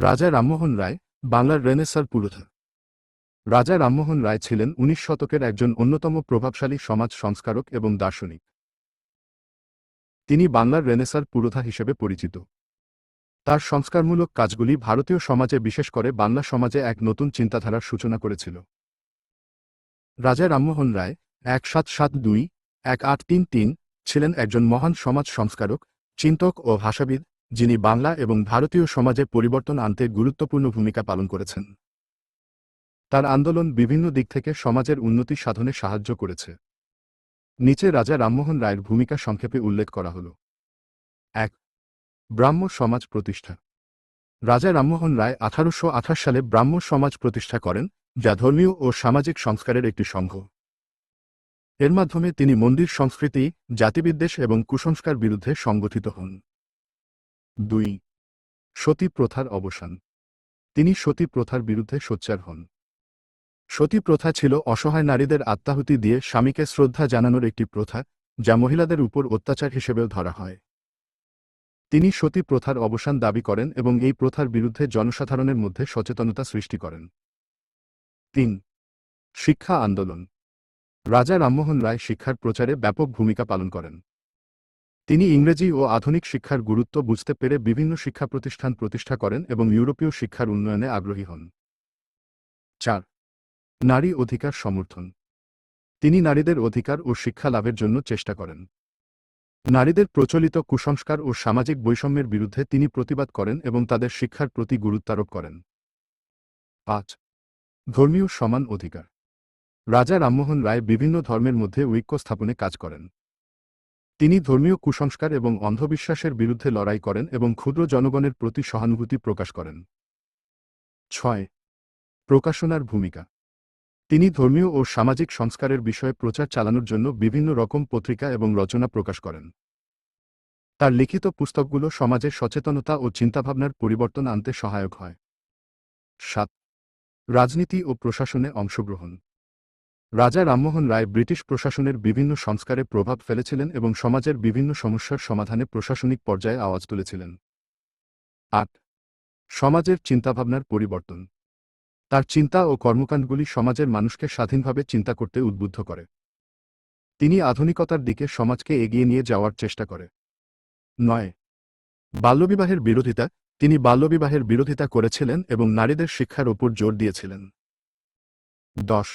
রাজা রামমোহন রায়, বাংলার রেনেসার পুরোধা। রাজা রামমোহন রায় ছিলেন উনিশ শতকের একজন অন্যতম প্রভাবশালী সমাজ সংস্কারক এবং দার্শনিক। তিনি বাংলার রেনেসার পুরোধা হিসেবে পরিচিত। তার সংস্কারমূলক কাজগুলি ভারতীয় সমাজে বিশেষ করে বাংলা সমাজে এক নতুন চিন্তাধারার সূচনা করেছিল। রাজা রামমোহন রায় এক সাত সাত দুই, এক আট তিন তিন ছিলেন একজন মহান সমাজ সংস্কারক, চিন্তক ও ভাষাবিদ যিনি বাংলা এবং ভারতীয় সমাজে পরিবর্তন আনতে গুরুত্বপূর্ণ ভূমিকা পালন করেছেন। তার আন্দোলন বিভিন্ন দিক থেকে সমাজের উন্নতি সাধনে সাহায্য করেছে। নিচে রাজা রামমোহন রায়ের ভূমিকা সংক্ষেপে উল্লেখ করা হল। এক, ব্রাহ্ম সমাজ প্রতিষ্ঠা। রাজা রামমোহন রায় আঠারোশো আঠাশ সালে ব্রাহ্ম সমাজ প্রতিষ্ঠা করেন, যা ধর্মীয় ও সামাজিক সংস্কারের একটি সংঘ। এর মাধ্যমে তিনি মন্দির সংস্কৃতি, জাতিবিদ্বেষ এবং কুসংস্কার বিরুদ্ধে সংগঠিত হন। দুই সতী প্রথার অবসান। তিনি সতী প্রথার বিরুদ্ধে সোচ্চার হন। সতী প্রথা ছিল অসহায় নারীদের আত্মাহুতি দিয়ে স্বামীকে শ্রদ্ধা জানানোর একটি প্রথা, যা মহিলাদের উপর অত্যাচার হিসেবেও ধরা হয়। তিনি সতী প্রথার অবসান দাবি করেন এবং এই প্রথার বিরুদ্ধে জনসাধারণের মধ্যে সচেতনতা সৃষ্টি করেন। তিন, শিক্ষা আন্দোলন। রাজা রামমোহন রায় শিক্ষার প্রচারে ব্যাপক ভূমিকা পালন করেন। তিনি ইংরেজি ও আধুনিক শিক্ষার গুরুত্ব বুঝতে পেরে বিভিন্ন শিক্ষা প্রতিষ্ঠান প্রতিষ্ঠা করেন এবং ইউরোপীয় শিক্ষার উন্নয়নে আগ্রহী হন। চার, নারী অধিকার সমর্থন। তিনি নারীদের অধিকার ও শিক্ষা লাভের জন্য চেষ্টা করেন। নারীদের প্রচলিত কুসংস্কার ও সামাজিক বৈষম্যের বিরুদ্ধে তিনি প্রতিবাদ করেন এবং তাদের শিক্ষার প্রতি গুরুত্বারোপ করেন। পাঁচ, ধর্মীয় সমান অধিকার। রাজা রামমোহন রায় বিভিন্ন ধর্মের মধ্যে ঐক্য স্থাপনে কাজ করেন। তিনি ধর্মীয় কুসংস্কার এবং অন্ধবিশ্বাসের বিরুদ্ধে লড়াই করেন এবং ক্ষুদ্র জনগণের প্রতি সহানুভূতি প্রকাশ করেন। ছয়, প্রকাশনার ভূমিকা। তিনি ধর্মীয় ও সামাজিক সংস্কারের বিষয়ে প্রচার চালানোর জন্য বিভিন্ন রকম পত্রিকা এবং রচনা প্রকাশ করেন। তার লিখিত পুস্তকগুলো সমাজের সচেতনতা ও চিন্তাভাবনার পরিবর্তন আনতে সহায়ক হয়। সাত, রাজনীতি ও প্রশাসনে অংশগ্রহণ। রাজা রামমোহন রায় ব্রিটিশ প্রশাসনের বিভিন্ন সংস্কারে প্রভাব ফেলেছিলেন এবং সমাজের বিভিন্ন সমস্যার সমাধানে প্রশাসনিক পর্যায়ে আওয়াজ তুলেছিলেন। আট। সমাজের চিন্তাভাবনার পরিবর্তন। তার চিন্তা ও কর্মকাণ্ডগুলি সমাজের মানুষকে স্বাধীনভাবে চিন্তা করতে উদ্বুদ্ধ করে। তিনি আধুনিকতার দিকে সমাজকে এগিয়ে নিয়ে যাওয়ার চেষ্টা করে। নয়। বাল্যবিবাহের বিরোধিতা। তিনি বাল্যবিবাহের বিরোধিতা করেছিলেন এবং নারীদের শিক্ষার ওপর জোর দিয়েছিলেন। দশ।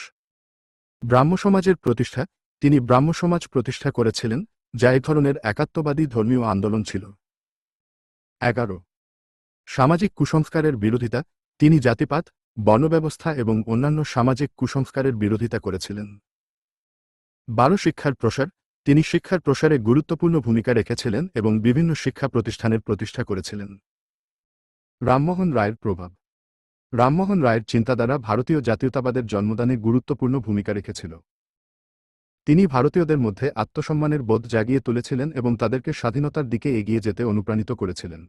ব্রাহ্মসমাজের প্রতিষ্ঠা, তিনি ব্রাহ্মসমাজ প্রতিষ্ঠা করেছিলেন, যা এক ধরনের একাত্মবাদী ধর্মীয় আন্দোলন ছিল। এগারো। সামাজিক কুসংস্কারের বিরোধিতা, তিনি জাতিপাত বর্ণব্যবস্থা এবং অন্যান্য সামাজিক কুসংস্কারের বিরোধিতা করেছিলেন। বারো শিক্ষার প্রসার, তিনি শিক্ষার প্রসারে গুরুত্বপূর্ণ ভূমিকা রেখেছিলেন এবং বিভিন্ন শিক্ষা প্রতিষ্ঠানের প্রতিষ্ঠা করেছিলেন। রামমোহন রায়ের প্রভাব রামমোহন রায়ের চিন্তাধারা ভারতীয় জাতীয়তাবাদের জন্মদানে গুরুত্বপূর্ণ ভূমিকা রেখেছিল। তিনি ভারতীয়দের মধ্যে আত্মসম্মানের বোধ জাগিয়ে তুলেছিলেন এবং তাদেরকে স্বাধীনতার দিকে এগিয়ে যেতে অনুপ্রাণিত করেছিলেন।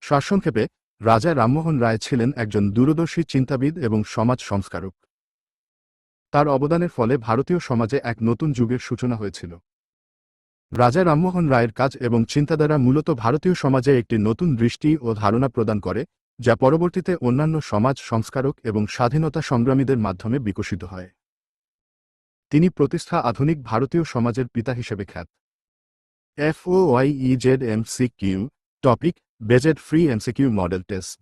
সারসংক্ষেপে, রাজা রামমোহন রায় ছিলেন একজন দূরদর্শী চিন্তাবিদ এবং সমাজ সংস্কারক। তার অবদানের ফলে ভারতীয় সমাজে এক নতুন যুগের সূচনা হয়েছিল। রাজা রামমোহন রায়ের কাজ এবং চিন্তাধারা মূলত ভারতীয় সমাজে একটি নতুন দৃষ্টি ও ধারণা প্রদান করে যা পরবর্তীতে অন্যান্য সমাজ সংস্কারক এবং স্বাধীনতা সংগ্রামীদের মাধ্যমে বিকশিত হয়। তিনি প্রতিষ্ঠা আধুনিক ভারতীয় সমাজের পিতা হিসেবে খ্যাত। F O Y Z Z M Q topic based free MCQ model test